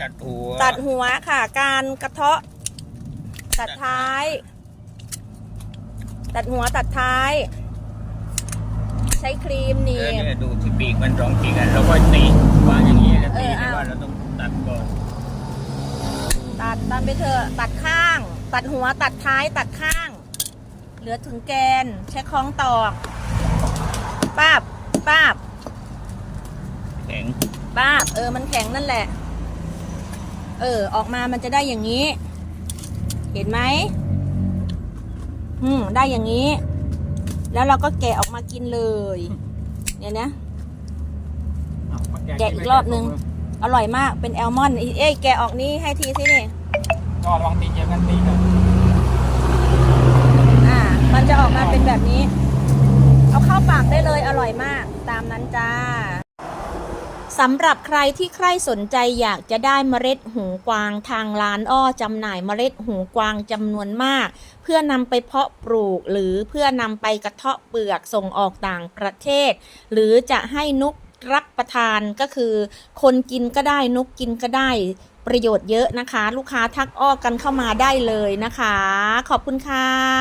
ตัดหัว ตัดหัวค่ะ การกระเทาะ ตัดท้าย ตัดหัวตัดท้าย ใช้ครีมหเอนี่อเนี่ยดูที่ปีกมันสองปีกกันเราก็ตีวางอย่างนี้แล้วตีเออแต่เอา ว่าเราต้องตัดก่อนตัดตัดไปเถอะตัดข้าง ตัดหัวตัดท้ายตัดข้าง เหลือถึงแกน ใช้คล้องตอกป้าบป้าบแข็งป้าบเออมันแข็งนั่นแหละ เออ ออกมามันจะได้อย่างนี้ เห็นไหมอืม ได้อย่างนี้ แล้วเราก็แกะออกมากินเลย เนี่ยนะอ้าวมาแกะอีกรอบนึง อร่อยมาก เป็นแอลมอนด์เอ้ยแกะออกนี้ให้ทีสินี่ก็ระวังตีนเยอะกันตีนนะอ่า มันจะออกมาเป็นแบบนี้ เอาเข้าปากได้เลย อร่อยมาก ตามนั้นจ้า สำหรับใครที่ใครสนใจอยากจะได้เมล็ดหูกวางทางร้านอ้อจำหน่ายเมล็ดหูกวางจำนวนมาก เพื่อนำไปเพาะปลูก หรือเพื่อนำไปกระเทาะเปลือกส่งออกต่างประเทศ หรือจะให้นกรับประทานก็คือ คนกินก็ได้นกกินก็ได้ประโยชน์เยอะนะคะ ลูกค้าทักอ้อกันเข้ามาได้เลยนะคะ ขอบคุณค่ะ